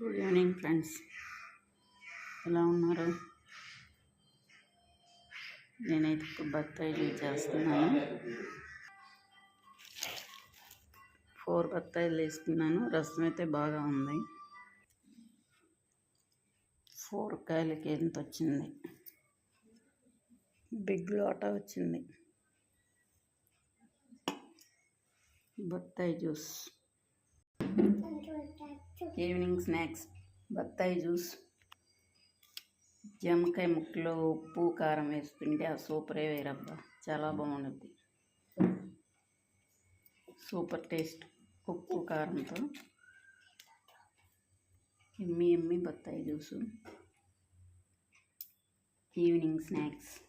Good evening friends ఎలా ఉన్నారు? నేనైతే బత్తాయిలు బత్తాయి జ్యూస్ చేస్తున్నాను. ఫోర్ బత్తాయిలు వేసుకున్నాను రసం అయితే బాగా ఉంది. ఫోర్ కాయలకి ఎంత వచ్చింది? బిగ్ లోటా వచ్చింది. బత్తాయి జ్యూస్. ఈవినింగ్ స్నాక్స్ బత్తాయి జ్యూస్. జామకాయ ముక్కలో ఉప్పు కారం వేస్తుంటే ఆ సూపరే వేరబ్బా. చాలా బాగుంటుంది సూపర్ టేస్ట్ ఉప్పు కారంతో. ఎమ్మి ఎమ్మి బత్తాయి జ్యూసు. Evening snacks